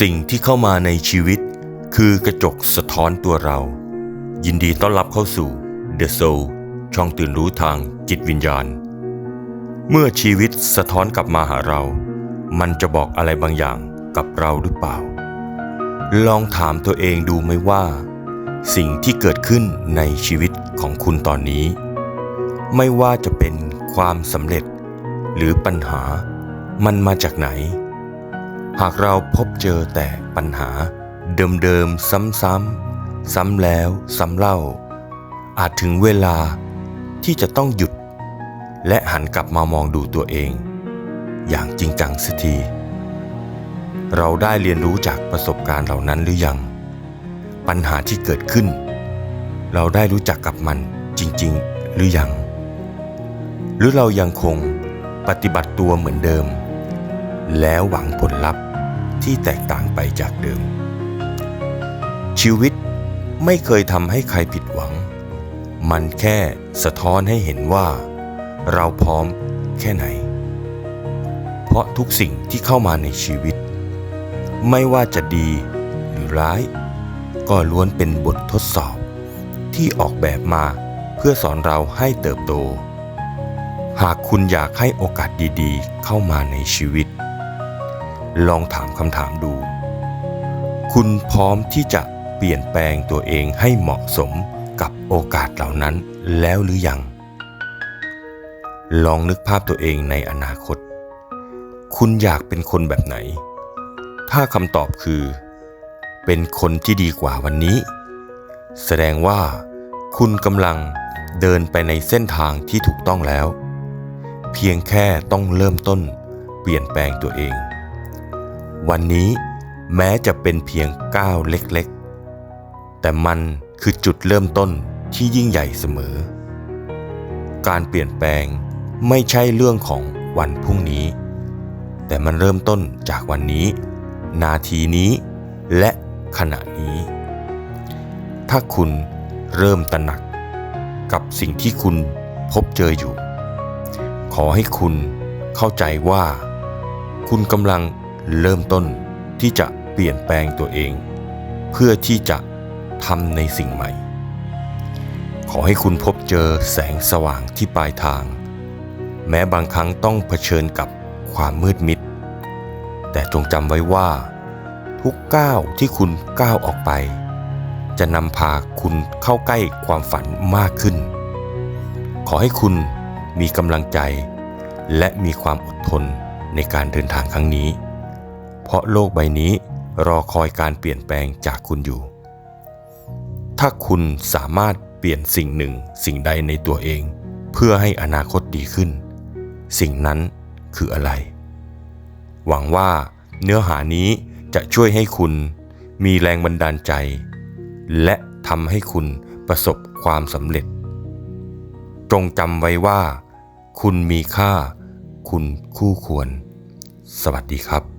สิ่งที่เข้ามาในชีวิตคือกระจกสะท้อนตัวเรา ยินดีต้อนรับเข้าสู่ The Soul ช่องตื่นรู้ทางจิตวิญญาณ เมื่อชีวิตสะท้อนกลับมาหาเรา มันจะบอกอะไรบางอย่างกับเราหรือเปล่า ลองถามตัวเองดูไหมว่า สิ่งที่เกิดขึ้นในชีวิตของคุณตอนนี้ ไม่ว่าจะเป็นความสำเร็จ หรือปัญหามันมาจากไหน หากเราพบเจอแต่ปัญหา เดิมๆซ้ำๆซ้ำแล้วซ้ำเล่า อาจถึงเวลาที่จะต้องหยุด และหันกลับมามองดูตัวเอง อย่างจริงจังสักทีเราได้เรียนรู้จากประสบการณ์เหล่านั้นหรือยัง ปัญหาที่เกิดขึ้น เราได้รู้จักกับมันจริง ๆ หรือยัง หรือเรายังคงปฏิบัติตัวเหมือนเดิม แล้วหวังผลลัพธ์ ที่แตกต่างไปจากเดิม ชีวิตไม่เคยทำให้ใครผิดหวัง มันแค่สะท้อนให้เห็นว่า เราพร้อมแค่ไหน เพราะทุกสิ่งที่เข้ามาในชีวิต ไม่ว่าจะดีหรือร้าย ก็ล้วนเป็นบททดสอบที่ออกแบบมาเพื่อสอนเราให้เติบโต หากคุณอยากให้โอกาสดีๆ เข้ามาในชีวิต ลองถามคำถามดู คุณพร้อมที่จะเปลี่ยนแปลงตัวเองให้เหมาะสมกับโอกาสเหล่านั้นแล้วหรือยัง ลองนึกภาพตัวเองในอนาคต คุณอยากเป็นคนแบบไหน ถ้าคำตอบคือ เป็นคนที่ดีกว่าวันนี้ แสดงว่า คุณกำลังเดินไปในเส้นทางที่ถูกต้องแล้ว เพียงแค่ต้องเริ่มต้นเปลี่ยนแปลงตัวเอง วันนี้แม้จะเป็นเพียงก้าวเล็กๆ แต่มันคือจุดเริ่มต้นที่ยิ่งใหญ่เสมอ การเปลี่ยนแปลงไม่ใช่เรื่องของวันพรุ่งนี้ แต่มันเริ่มต้นจากวันนี้ นาทีนี้ และขณะนี้ ถ้าคุณเริ่มตระหนักกับสิ่งที่คุณพบเจออยู่ ขอให้คุณเข้าใจว่า คุณกำลัง เริ่มต้นที่จะเปลี่ยนแปลงตัวเอง เพื่อที่จะทำในสิ่งใหม่ ขอให้คุณพบเจอแสงสว่างที่ปลายทาง แม้บางครั้งต้องเผชิญกับความมืดมิด แต่จงจำไว้ว่า ทุกก้าวที่คุณก้าวออกไป จะนำพาคุณเข้าใกล้ความฝันมากขึ้น ขอให้คุณมีกำลังใจ และมีความอดทนในการเดินทางครั้งนี้ เพราะโลกใบนี้รอคอยการเปลี่ยนแปลงจากคุณอยู่ ถ้าคุณสามารถเปลี่ยนสิ่งหนึ่งสิ่งใดในตัวเอง เพื่อให้อนาคตดีขึ้น สิ่งนั้นคืออะไร หวังว่าเนื้อหานี้จะช่วยให้คุณมีแรงบันดาลใจ และทำให้คุณประสบความสำเร็จ จงจำไว้ว่า คุณมีค่า คุณคู่ควร สวัสดีครับ